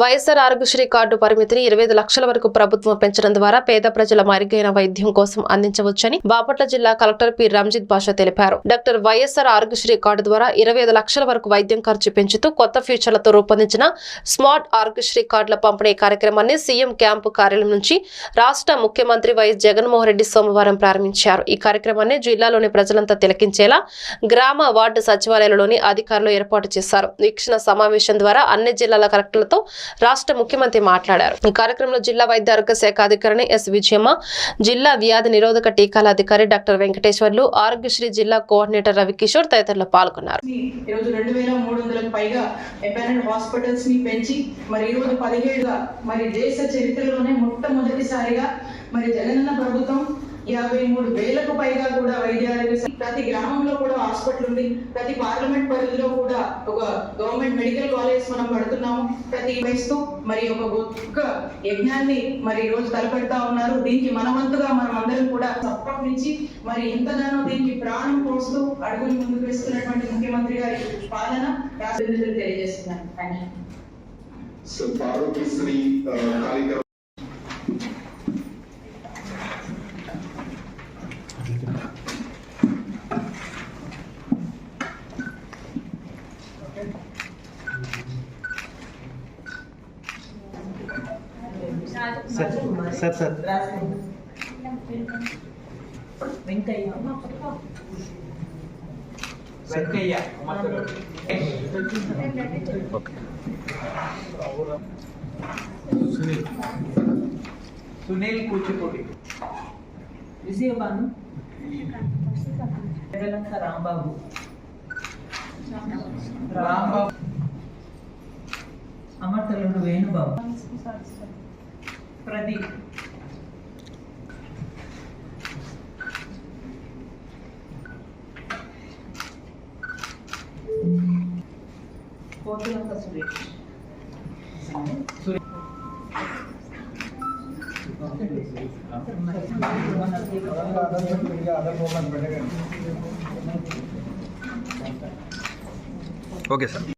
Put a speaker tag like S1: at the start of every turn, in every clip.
S1: YSR Aarogyasri card పరిమితిని ఇరవై ఐదు లక్షల వరకు ప్రభుత్వం పెంచడం ద్వారా పేద ప్రజల మరుగైన వైద్యం కోసం అందించవచ్చని బాపట్ల జిల్లా కలెక్టర్ పి. రంజిత్ బాషా తెలిపారు. డాక్టర్ వైఎస్ఆర్ ఆరోగ్యశ్రీ కార్డు ద్వారా ఇరవై ఐదు లక్షల వరకు వైద్యం ఖర్చు పెంచుతూ కొత్త ఫీచర్లతో రూపొందించిన స్మార్ట్ ఆరోగ్యశ్రీ కార్డుల పంపిణీ కార్యక్రమాన్ని సీఎం క్యాంపు కార్యాలయం నుంచి రాష్ట్ర ముఖ్యమంత్రి వైఎస్ జగన్మోహన్ రెడ్డి సోమవారం ప్రారంభించారు. ఈ కార్యక్రమాన్ని జిల్లాలోని ప్రజలంతా తిలకించేలా గ్రామ వార్డు సచివాలయాలలోని అధికారులు ఏర్పాటు చేశారు. వీక్షణ సమావేశం ద్వారా అన్ని జిల్లాల కలెక్టర్లతో రాష్ట్ర ముఖ్యమంత్రి మాట్లాడారు. ఈ కార్యక్రమంలో జిల్లా వైద్య ఆరోగ్య శాఖ అధికారిని ఎస్. విజయమ్మ జిల్లా వ్యాధి నిరోధక టీకాల అధికారి డాక్టర్ వెంకటేశ్వర్లు ఆరోగ్యశ్రీ జిల్లా కోఆర్డినేటర్ రవికిషోర్ తదితరులు పాల్గొన్నారు.
S2: హాస్పిటల్స్ని పెంచి మరి ఈరోజు పదిహేడుగా మరి దేశ చరిత్రలోనే మొట్టమొదటిసారిగా మరి జగనన్న ప్రభుత్వం యాభై మూడు వేలకు పైగా కూడా వైద్య ఆరోగ్య ప్రతి గ్రామంలో కూడా హాస్పిటల్ ఉంది. ప్రతి పార్లమెంట్ పరిధిలో కూడా ఒక గవర్నమెంట్ మెడికల్ కాలేజ్ మనం పడుతున్నాము ప్రతి వేస్తూ మరి ఒక గొప్ప యజ్ఞాన్ని మరి ఈ రోజు తలపెడతా ఉన్నారు. దీనికి మనవంతుగా మనం అందరం కూడా అప్పటి నుంచి మరి ఎంతగానో దీనికి ప్రాణం పోస్తూ అడుగులు ముందుకు వేస్తున్నటువంటి ముఖ్యమంత్రి గారి పాలన రాష్ట్ర తెలియజేస్తున్నాను.
S3: సో ఆరోగ్యశ్రీ ఆ, కార్యక్రమం
S4: సార్ సార్.
S2: వెంకయ్య.
S4: వెంకయ్య సునీల్. సునీల్ కూచిపూడి.
S2: విజయబాను రాంబాబు.
S4: రాంబాబు.
S2: అమర్తలుడు వేణుబాబు. ప్రదీప్. కోతులంక సురేష్.
S4: Okay sir.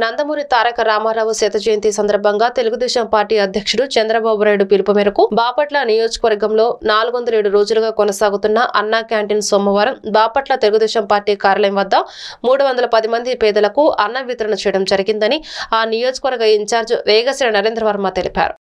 S1: నందమూరి తారక రామారావు శత జయంతి సందర్భంగా తెలుగుదేశం పార్టీ అధ్యక్షుడు చంద్రబాబు నాయుడు పిలుపు మేరకు బాపట్ల నియోజకవర్గంలో నాలుగు వందల ఏడు రోజులుగా కొనసాగుతున్న అన్నా క్యాంటీన్ సోమవారం బాపట్ల తెలుగుదేశం పార్టీ కార్యాలయం వద్ద మూడు వందల పది మంది పేదలకు అన్న వితరణ చేయడం జరిగిందని ఆ నియోజకవర్గ ఇన్ఛార్జ్ వేగశ్రీ నరేంద్ర వర్మ తెలిపారు.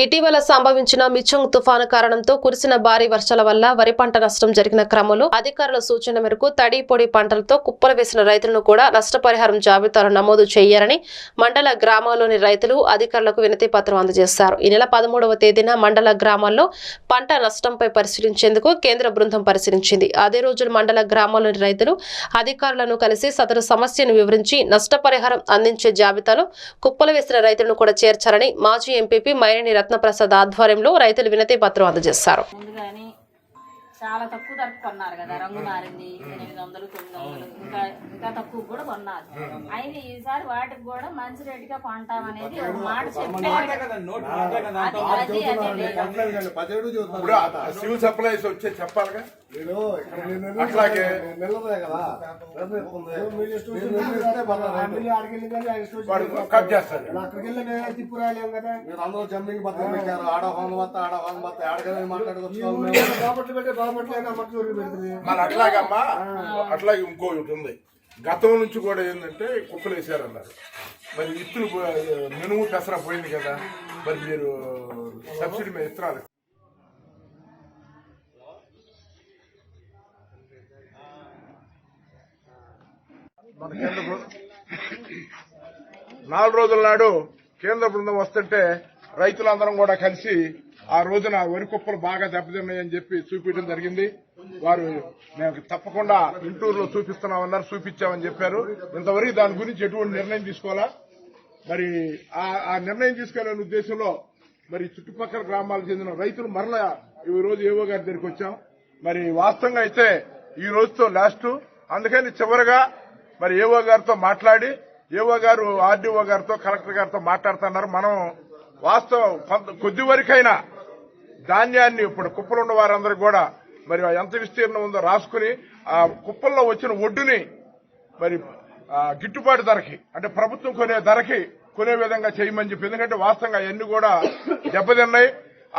S1: ఇటీవల సంభవించిన మిచంగ్ తుఫాను కారణంతో కురిసిన భారీ వర్షాల వల్ల వరి పంట నష్టం జరిగిన క్రమంలో అధికారుల సూచన మేరకు తడి పొడి పంటలతో కుప్పలు వేసిన రైతులను కూడా నష్టపరిహారం జాబితాలో నమోదు చేయాలని మండల గ్రామాల్లోని రైతులు అధికారులకు వినతి పత్రం అందజేశారు. ఈ నెల పదమూడవ తేదీన మండల గ్రామాల్లో పంట నష్టంపై పరిశీలించేందుకు కేంద్ర బృందం పరిశీలించింది. అదే రోజు మండల గ్రామాల్లోని రైతులు అధికారులను కలిసి సదరు సమస్యను వివరించి నష్టపరిహారం అందించే జాబితాలో కుప్పలు వేసిన రైతులను కూడా చేర్చాలని మాజీ ఎంపీపీ మైనేని రత్నప్రసాద్ ఆధ్వర్యంలో రైతులు వినతి పత్రం అందజేశారు.
S5: చాలా తక్కువ ధరకు కొన్నారు కదా రంగు మారింది ఎనిమిది వందలు తొమ్మిది వందలు ఇంకా ఇంకా తక్కువ కూడా కొన్నారు. అయినా ఈసారి వాటికి కూడా మంచి రేటుగా కొంటామనేది ఒక మాట చెప్పారు.
S6: సివిల్ సప్లైస్ వచ్చే చెప్పాలిగా? అట్లాగే. వాడు కట్ చేస్తాడు.
S7: మీరు అందరూ పత్రం పెట్టారు. ఆడ హోన్ వత్త ఆడ హోన్ వత్త ఆడగానే మాట్లాడుకోవచ్చు
S6: మరి అట్లాగమ్మా అట్లాగే ఇంకోటి ఉంది. గతం నుంచి కూడా ఏంటంటే కుక్కలు వేసారన్నారు. మరి ఇత్తులు మినుము పెసర పోయింది కదా మరి మీరు సబ్సిడీ మీద ఇత్తనాలు మన కేంద్ర బృ- నాలుగు రోజుల నాడు కేంద్ర బృందం వస్తుంటే రైతులందరం కూడా కలిసి ఆ రోజున వరి కుప్పలు బాగా దెబ్బతిన్నాయని చెప్పి చూపించడం జరిగింది. వారు మేము తప్పకుండా ఇంటూరులో చూపిస్తున్నామన్నారు చూపించామని చెప్పారు. ఇంతవరకు దాని గురించి ఎటువంటి నిర్ణయం తీసుకోవాలా? మరి ఆ ఆ నిర్ణయం తీసుకునే ఉద్దేశంలో మరి చుట్టుపక్కల గ్రామాలకు చెందిన రైతులు మరలా ఈ రోజు ఏవో గారి దగ్గరికి వచ్చాం. మరి వాస్తవంగా అయితే ఈ రోజుతో లాస్ట్ అందుకని చివరగా మరి ఏవో గారితో మాట్లాడి ఏవో గారు ఆర్డీఓ గారితో కలెక్టర్ గారితో మాట్లాడుతున్నారు. మనం వాస్తవం కొద్ది వరకైనా ధాన్యాన్ని ఇప్పుడు కుప్పలు ఉన్న వారందరూ కూడా మరి ఎంత విస్తీర్ణం ఉందో రాసుకుని ఆ కుప్పల్లో వచ్చిన ఒడ్డుని మరి గిట్టుబాటు ధరకి అంటే ప్రభుత్వం కొనే ధరకి కొనే విధంగా చేయమని చెప్పి ఎందుకంటే వాస్తవంగా అవన్నీ కూడా దెబ్బతిన్నాయి.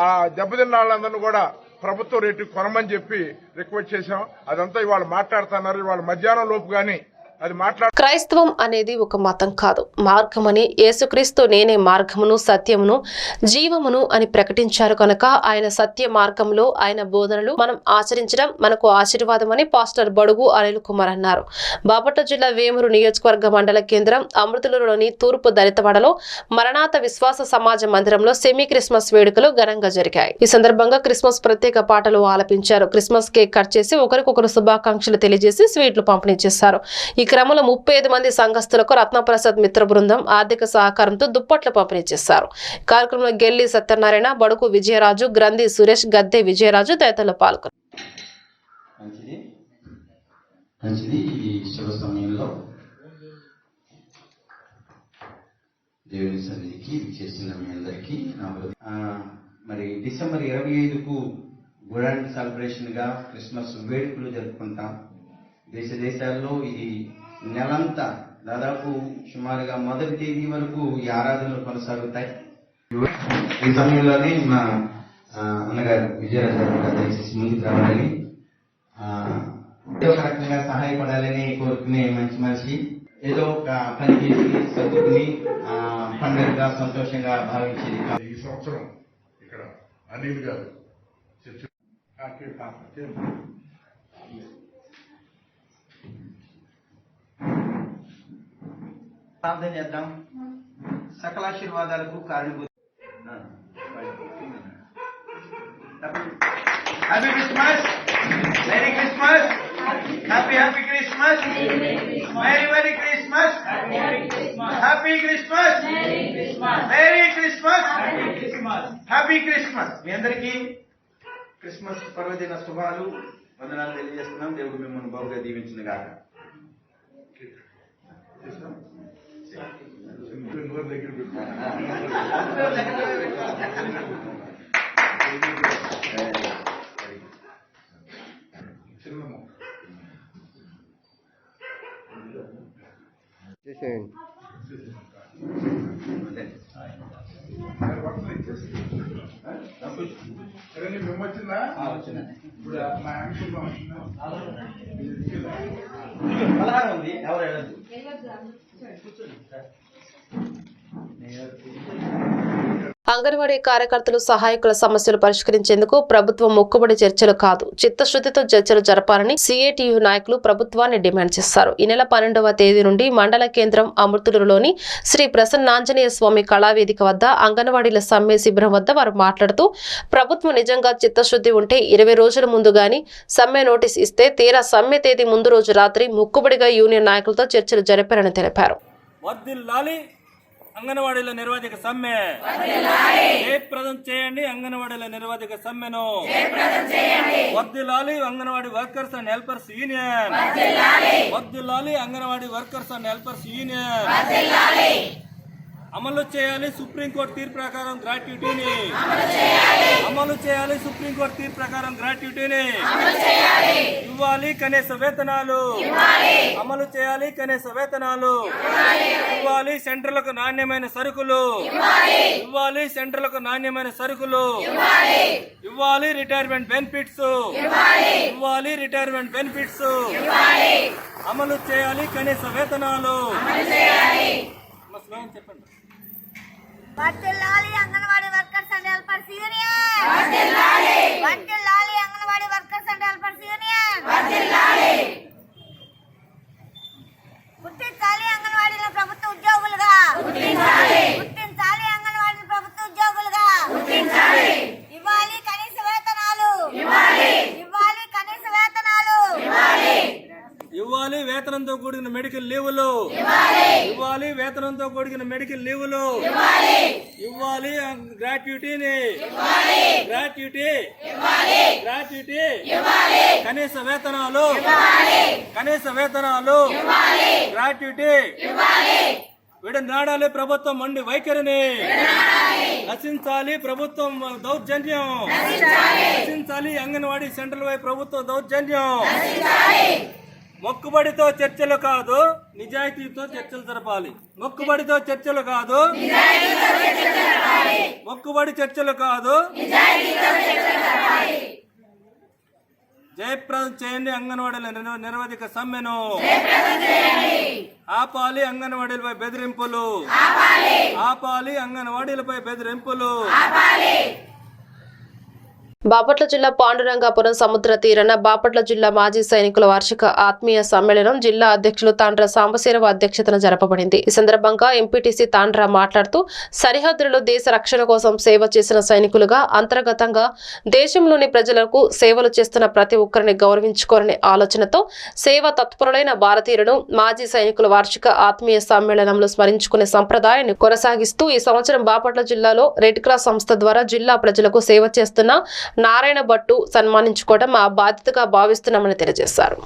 S6: ఆ దెబ్బతిన్న వాళ్ళందరినీ కూడా ప్రభుత్వం రేటు కొనమని చెప్పి రిక్వెస్ట్ చేశాం. అదంతా ఇవాళ మాట్లాడుతున్నారు. ఇవాళ మధ్యాహ్నం లోపు కానీ
S1: క్రైస్తవం అనేది ఒక మతం కాదు. మార్గమని యేసుక్రీస్తు నేనే మార్గమును సత్యమును జీవమును అని ప్రకటించారు కనుక ఆయన సత్య మార్గంలో ఆయన బోధనలు మనం ఆచరించడం మనకు ఆశీర్వాదమని పాస్టర్ బడుగు అనిల్ కుమార్ అన్నారు. బాపట్ల జిల్లా వేమూరు నియోజకవర్గ మండల కేంద్రం అమృతలూరులోని తూర్పు దళితవాడలో మరణాత విశ్వాస సమాజ మందిరంలో సెమీ క్రిస్మస్ వేడుకలు ఘనంగా జరిగాయి. ఈ సందర్భంగా క్రిస్మస్ ప్రత్యేక పాటలు ఆలపించారు. క్రిస్మస్ కేక్ కట్ చేసి ఒకరికొకరు శుభాకాంక్షలు తెలియజేసి స్వీట్లు పంపిణీ చేశారు. ఈ క్రమంలో ముప్పై ఐదు మంది సంఘస్థులకు రత్నప్రసాద్ మిత్ర బృందం ఆర్థిక సహకారంతో దుప్పట్లు పంపిణీ చేశారు. కార్యక్రమంలో గెల్లి సత్యనారాయణ బడుకు విజయరాజు గ్రంథి సురేష్ గద్దె విజయరాజు తదితరులు పాల్గొన్నారు.
S8: మంచిది. ఈ శుభ సమయంలో దేవుని సన్నిధికి చేసిన మీ అందరికీ నా మరి డిసెంబర్ ఇరవై ఐదుకు గుడాండ్ సెలబ్రేషన్గా క్రిస్మస్ వేడుకలు జరుపుకుంటాం. దేశ దేశాల్లో ఇది నెలంతా దాదాపు సుమారుగా మొదటి తేదీ వరకు ఈ ఆరాధనలు కొనసాగుతాయి. ఈ సమయంలోనే మా అన్నగారు విజయరాజు గారు దయచేసి ముందుకు రావాలని ఏదో ఒక రకంగా సహాయపడాలని కోరుకునే మంచి మనిషి. ఏదో ఒక పని చేసి సర్దుకుని పండుగగా సంతోషంగా భావించేది
S6: ఈ సంవత్సరం ఇక్కడ అనిల్ గారు చర్చి ఆ, కే- ఆ, కే-
S8: ప్రార్థన చేద్దాం. సకలాశీర్వాదాలకు కారణభూత happy Christmas merry Christmas happy happy Christmas merry merry Christmas happy Christmas merry Christmas happy Christmas మీ అందరికీ క్రిస్మస్ పర్వదిన శుభాలు వందనాలు తెలియజేస్తున్నాం. దేవుడు మిమ్మల్ని బాగుగా దీవించిన గాక
S6: నోరు దగ్గర వచ్చిందా ఇప్పుడు మా
S8: ఉంది ఎవరు వెళ్ళదు
S1: అంగన్వాడీ కార్యకర్తలు సహాయకుల సమస్యలు పరిష్కరించేందుకు ప్రభుత్వం మొక్కుబడి చర్చలు కాదు చిత్తశుద్ధితో చర్చలు జరపాలని సిఐటియు నాయకులు ప్రభుత్వాన్ని డిమాండ్ చేశారు ఈ నెల పన్నెండవ తేదీ నుండి మండల కేంద్రం అమృతులలోని శ్రీ ప్రసన్నాంజనేయ స్వామి కళావేదిక వద్ద అంగన్వాడీల సమ్మె శిబిరం వద్ద వారు మాట్లాడుతూ ప్రభుత్వం నిజంగా చిత్తశుద్ధి ఉంటే ఇరవై రోజుల ముందు గాని సమ్మె నోటీస్ ఇస్తే తీరా సమ్మె తేదీ ముందు రోజు రాత్రి మొక్కుబడిగా యూనియన్ నాయకులతో చర్చలు జరిపారని తెలిపారు.
S9: వద్దిల్లాలి అంగన్వాడీల నిర్వాధిక సమ్మె. జయప్రదం చేయండి అంగన్వాడీల నిర్వాధిక సమ్మెను. వర్ధిల్లాలి Anganwadi workers and helpers union. వర్ధిల్లాలి Anganwadi workers and helpers union. అమలు చేయాలి సుప్రీంకోర్టు తీర్పు ప్రకారం గ్రాట్యుటీని. అమలు చేయాలి సుప్రీంకోర్టు తీర్పు ప్రకారం గ్రాట్యుటీని. ఇవ్వాలి కనీస వేతనాలు. అమలు చేయాలి కనీస వేతనాలు. ఇవ్వాలి సెంటర్లకు నాణ్యమైన సరుకులు. ఇవ్వాలి సెంటర్లకు నాణ్యమైన సరుకులు. ఇవ్వాలి రిటైర్మెంట్ బెనిఫిట్స్. ఇవ్వాలి రిటైర్మెంట్ బెనిఫిట్స్. అమలు చేయాలి కనీస వేతనాలు. చెప్పండి.
S10: వర్ధిల్లాలి Anganwadi workers and helpers union. వర్ధిల్లాలి Anganwadi workers and helpers union. గుర్తించాలి అంగన్వాడీల ప్రభుత్వ ఉద్యోగులుగా గుర్తించాలి అంగన్వాడీ ప్రభుత్వ ఉద్యోగులుగా ఇవ్వాలి కనీస వేతనాలు ఇవ్వాలి కనీస వేతనాలు
S9: ఇవ్వాలి వేతనంతో కూడిన మెడికల్ లీవులు ఇవ్వాలి అడిగిన కూడిన మెడికల్ లీవులు ఇవ్వాలి గ్రాట్యుటీని. గ్రాట్యుటీ. గ్రాట్యుటీ. కనీస వేతనాలు. కనీస వేతనాలు. గ్రాట్యుటీ. విడనాడాలి ప్రభుత్వం మండి వైఖరిని. నశించాలి ప్రభుత్వం దౌర్జన్యం. నశించాలి అంగన్వాడీ సెంట్రల్ వై ప్రభుత్వ దౌర్జన్యం. మొక్కుబడితో చర్చలు కాదు నిజాయితీతో చర్చలు జరపాలి. మొక్కుబడితో చర్చలు కాదు మొక్కుబడి చర్చలు కాదు జయప్రదం చేయండి అంగన్వాడీల నిర్వధిక సమ్మెను. ఆపాలి అంగన్వాడీలపై బెదిరింపులు. ఆపాలి అంగన్వాడీలపై బెదిరింపులు.
S1: బాపట్ల జిల్లా పాండురంగాపురం సముద్ర తీరన బాపట్ల జిల్లా మాజీ సైనికుల వార్షిక ఆత్మీయ సమ్మేళనం జిల్లా అధ్యక్షులు తాండ్ర సాంబశీరవ అధ్యక్షతన జరపబడింది. ఈ సందర్భంగా ఎంపీటీసీ తాండ్ర మాట్లాడుతూ సరిహద్దులలో దేశ రక్షణ కోసం సేవ చేసిన సైనికులుగా అంతర్గతంగా దేశంలోని ప్రజలకు సేవలు చేస్తున్న ప్రతి ఒక్కరిని గౌరవించుకోరనే ఆలోచనతో సేవ తత్పరులైన భారతీయులను మాజీ సైనికుల వార్షిక ఆత్మీయ సమ్మేళనంలో స్మరించుకునే సంప్రదాయాన్ని కొనసాగిస్తూ ఈ సంవత్సరం బాపట్ల జిల్లాలో రెడ్ క్రాస్ సంస్థ ద్వారా జిల్లా ప్రజలకు సేవ చేస్తున్న నారాయణ భట్టు సన్మానించుకోవడం మా బాధ్యతగా భావిస్తున్నామని తెలియజేశారు.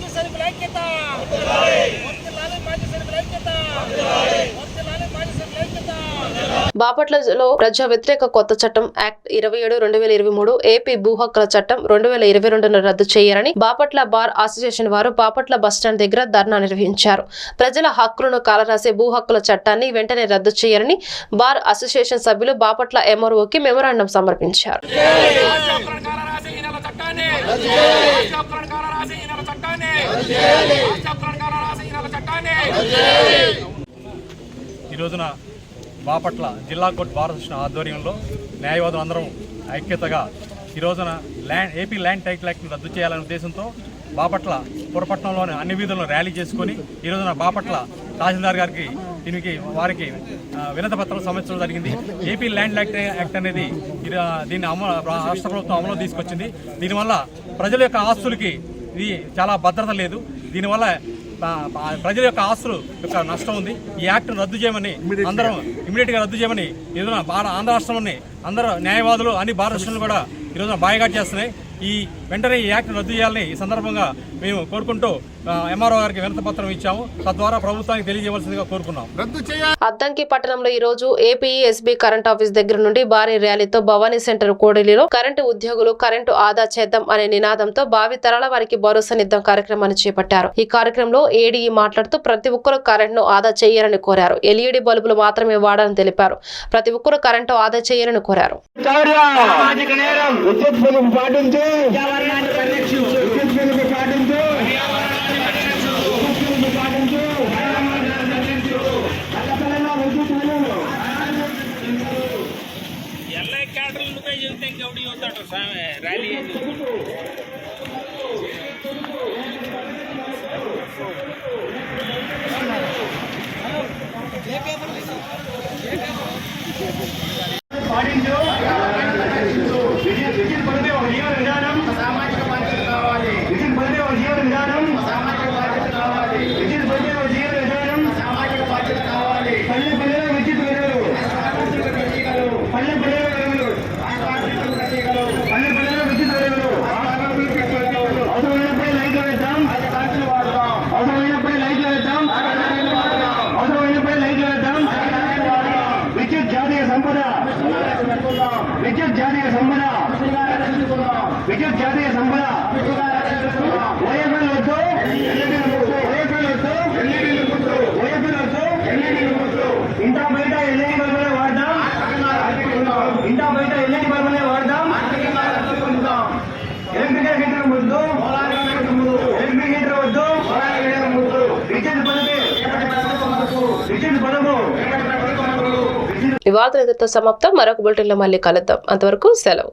S9: మాజీ సైనికుల ఐక్యత!
S1: బాపట్లలో ప్రజా వ్యతిరేక కొత్త చట్టం యాక్ట్ ఇరవై ఏడు రెండు వేల ఇరవై మూడు ఏపీ భూ హక్కుల చట్టం రెండు వేల ఇరవై రెండును రద్దు చేయాలని బాపట్ల బార్ అసోసియేషన్ వారు బాపట్ల బస్టాండ్ దగ్గర ధర్నా నిర్వహించారు. ప్రజల హక్కులను కాలరాసే భూ హక్కుల చట్టాన్ని వెంటనే రద్దు చేయాలని బార్ అసోసియేషన్ సభ్యులు బాపట్ల ఎంఆర్ఓకి మెమోరాండం సమర్పించారు.
S11: ఈ రోజున బాపట్ల జిల్లా కోర్టు భారతకృష్ణ ఆధ్వర్యంలో న్యాయవాదులు అందరం ఐక్యతగా ఈ రోజున ల్యాండ్ ఏపీ ల్యాండ్ టైటిల్ యాక్ట్ని రద్దు చేయాలనే ఉద్దేశంతో బాపట్ల పురపట్నంలోని అన్ని వీధులను ర్యాలీ చేసుకొని ఈ రోజున బాపట్ల తహసీల్దార్ గారికి దీనికి వారికి వినత పత్రం సమర్పించడం జరిగింది. ఏపీ ల్యాండ్ యాక్ట్ యాక్ట్ అనేది దీన్ని అమలు రాష్ట్ర ప్రభుత్వం అమలు తీసుకొచ్చింది. దీనివల్ల ప్రజల యొక్క ఆస్తులకి ఇది చాలా భద్రత లేదు. దీనివల్ల ప్రజల యొక్క ఆస్తులు యొక్క నష్టం ఉంది. ఈ యాక్ట్ రద్దు చేయమని అందరం ఇమీడియట్గా రద్దు చేయమని ఈ రోజున భార- ఆంధ్ర రాష్ట్రంలోని అందరూ న్యాయవాదులు అన్ని భారత రాష్ట్రాలు కూడా ఈ రోజున బాయ్కాట్ చేస్తున్నాయి. ఈ వెంటనే ఈ యాక్ట్ రద్దు చేయాలని ఈ సందర్భంగా మేము కోరుకుంటూ ఎంఆర్ఓ గారికి వినతి పత్రం ఇచ్చాము. తద్వారా ప్రభుత్వానికి తెలియజేయవలసిందిగా కోరుకున్నాం.
S1: అద్దంకి పట్టణంలో ఈ రోజు ఏపీ ఎస్బీ కరెంట్ ఆఫీస్ దగ్గర నుండి భారీ ర్యాలీతో భవానీ సెంటర్ కోడిలిలో కరెంటు ఉద్యోగులు కరెంటు ఆదా చేద్దాం అనే నినాదంతో భావి తరాల వారికి భరోసానిద్దాం కార్యక్రమాన్ని చేపట్టారు. ఈ కార్యక్రమంలో ఏడీఈ మాట్లాడుతూ ప్రతి ఒక్కరూ కరెంటును ఆదా చేయాలని కోరారు. ఎల్ఈడి బల్బులు మాత్రమే వాడాలని తెలిపారు. ప్రతి ఒక్కరూ కరెంటు ఆదా చేయాలని కోరారు. ఈ వార్తలు సమాప్తం. మరొక బులెటిన్లో మళ్ళీ కలుద్దాం. అంతవరకు సెలవు.